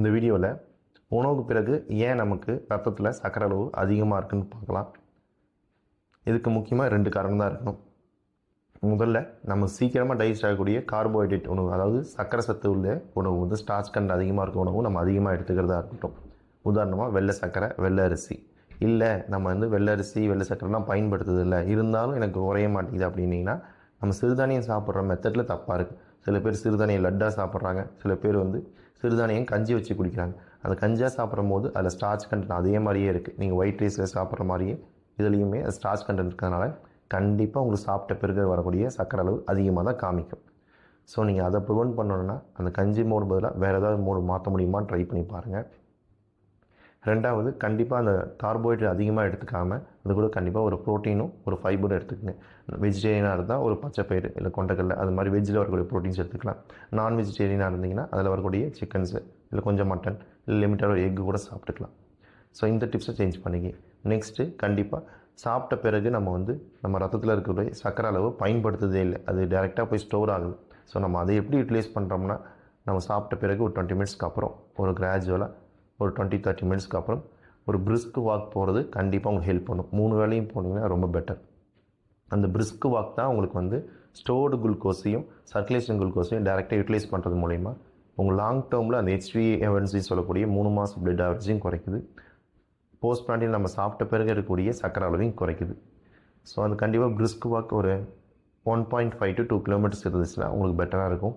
இந்த வீடியோவில் உணவுக்கு பிறகு ஏன் நமக்கு ரத்தத்தில் சர்க்கரை அளவு அதிகமாக இருக்குன்னு பார்க்கலாம். இதுக்கு முக்கியமாக ரெண்டு காரணம் தான் இருக்கணும். முதல்ல நம்ம சீக்கிரமாக டைஜஸ்ட் ஆகக்கூடிய கார்போஹைட்ரேட் உணவு அதாவது சக்கரை சத்து உள்ள உணவு வந்து ஸ்டார்ச் கண்ட் அதிகமாக இருக்க உணவு நம்ம அதிகமாக எடுத்துக்கிறதா இருக்கட்டும். உதாரணமாக வெள்ளை சக்கரை வெள்ளை அரிசி. இல்லை நம்ம வந்து வெள்ளை அரிசி வெள்ளை சக்கரைலாம் பயன்படுத்துறது இல்லை. இருந்தாலும் எனக்கு குறைய மாட்டேங்குது அப்படின்னீங்கன்னா நம்ம சிறுதானியம் சாப்பிட்ற மெத்தடில் தப்பாக இருக்குது சில பேர் சிறுதானியம் லட்டாக சாப்பிட்றாங்க. சில பேர் வந்து சிறுதானியம் கஞ்சி வச்சு குடிக்கிறாங்க. அந்த கஞ்சியாக சாப்பிடும் போது அதில் ஸ்டார்ச் கண்டென்ட் அதே மாதிரியே இருக்குது நீங்கள் ஒயிட் ரைஸில் சாப்பிட்ற மாதிரியே இதுலேயுமே ஸ்டார்ச் கண்டென்ட் இருக்கிறதுனால கண்டிப்பாக உங்களுக்கு சாப்பிட்ட பிறகு வரக்கூடிய சக்கரை அளவு அதிகமாக தான் காமிக்கும். ஸோ நீங்கள் அதை ப்ரிவெண்ட் பண்ணணுன்னா அந்த கஞ்சி மோடு பதிலாக வேறு ஏதாவது மோடு மாற்ற முடியுமான்னு ட்ரை பண்ணி பாருங்கள் ரெண்டாவது கண்டிப்பாக அந்த கார்போஹைட்ரேட் அதிகமாக எடுத்துக்காமல் அது கூட கண்டிப்பாக ஒரு ப்ரோட்டீனும் ஒரு ஃபைபரும் எடுத்துக்கங்க. வெஜிடேரியனாக இருந்தால் ஒரு பச்சை பயிர் இல்லை கொண்டக்கடலை அது மாதிரி வெஜ்ஜில் வரக்கூடிய ப்ரோட்டீன்ஸ் எடுத்துக்கலாம். நான் வெஜிடேரியனாக இருந்தீங்கன்னா அதில் வரக்கூடிய சிக்கன்ஸு இல்லை கொஞ்சம் மட்டன் இல்லை லிமிட்டாக ஒரு எக்கு கூட சாப்பிட்டுக்கலாம். ஸோ இந்த டிப்ஸை சேஞ்ச் பண்ணிக்கி நெக்ஸ்ட்டு கண்டிப்பாக சாப்பிட்ட பிறகு நம்ம வந்து நம்ம ரத்தத்தில் இருக்கக்கூடிய சர்க்கரை அளவு பயன்படுத்துறதே இல்லை. அது டேரெக்டாக போய் ஸ்டோர் ஆகுது. ஸோ நம்ம அதை எப்படி யூட்டிலைஸ் பண்ணுறோம்னா நம்ம சாப்பிட்ட பிறகு ஒரு டுவெண்ட்டி மினிட்ஸ்க்கு அப்புறம் ஒரு கிராஜுவலாக ஒரு டுவெண்ட்டி தேர்ட்டி மினிட்ஸ்க்கு அப்புறம் ஒரு பிரிஸ்க் வாக் போகிறது கண்டிப்பாக உங்களுக்கு ஹெல்ப் பண்ணும். மூணு வேளையும் போனீங்கன்னா ரொம்ப பெட்டர் அந்த பிரிஸ்க் வாக் தான் உங்களுக்கு வந்து ஸ்டோர்டு குளுக்கோஸையும் சர்க்குலேஷன் குளுக்கோஸையும் டேரெக்டாக யூட்டிலைஸ் பண்ணுறது மூலிமா உங்கள் லாங் டேர்மில் அந்த ஹெச்வி எவன்சி சொல்லக்கூடிய மூணு மாதம் பிளட் ஆவரேஜையும் குறைக்குது. போஸ்ட் பிளான்டில் நம்ம சாப்பிட்ட பிறகு இருக்கக்கூடிய சக்கரை அளவையும் குறைக்குது. ஸோ அது கண்டிப்பாக பிரிஸ்க் வாக் ஒரு one point five to two kilometres இருந்துச்சுன்னா உங்களுக்கு பெட்டராக இருக்கும்.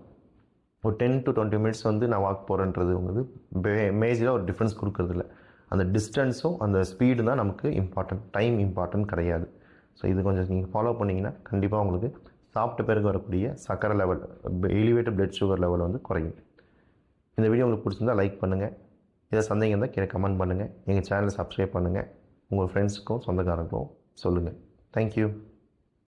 ஒரு டென் டு டுவெண்ட்டி மினிட்ஸ் வந்து நான் வாக் போகிறேன்றது வந்து மேஜராக ஒரு டிஃப்ரென்ஸ் கொடுக்கறதில்ல. அந்த டிஸ்டன்ஸும் அந்த ஸ்பீடு தான் நமக்கு இம்பார்ட்டன்ட் டைம் இம்பார்ட்டன்ட் கிடையாது. ஸோ இது கொஞ்சம் நீங்கள் ஃபாலோ பண்ணிங்கன்னா கண்டிப்பாக உங்களுக்கு சாப்பிட்ட பிறகு வரக்கூடிய சக்கரை level elevated blood sugar level வந்து குறையும். இந்த வீடியோ உங்களுக்கு பிடிச்சிருந்தா லைக் பண்ணுங்கள் ஏதாவது சந்தேகம் இருந்தால் கீழே கமெண்ட் பண்ணுங்கள் எங்கள் சேனலை சப்ஸ்கிரைப் பண்ணுங்கள் உங்கள் ஃப்ரெண்ட்ஸுக்கும் சொந்தக்காரங்களுக்கும் சொல்லுங்கள் தேங்க்யூ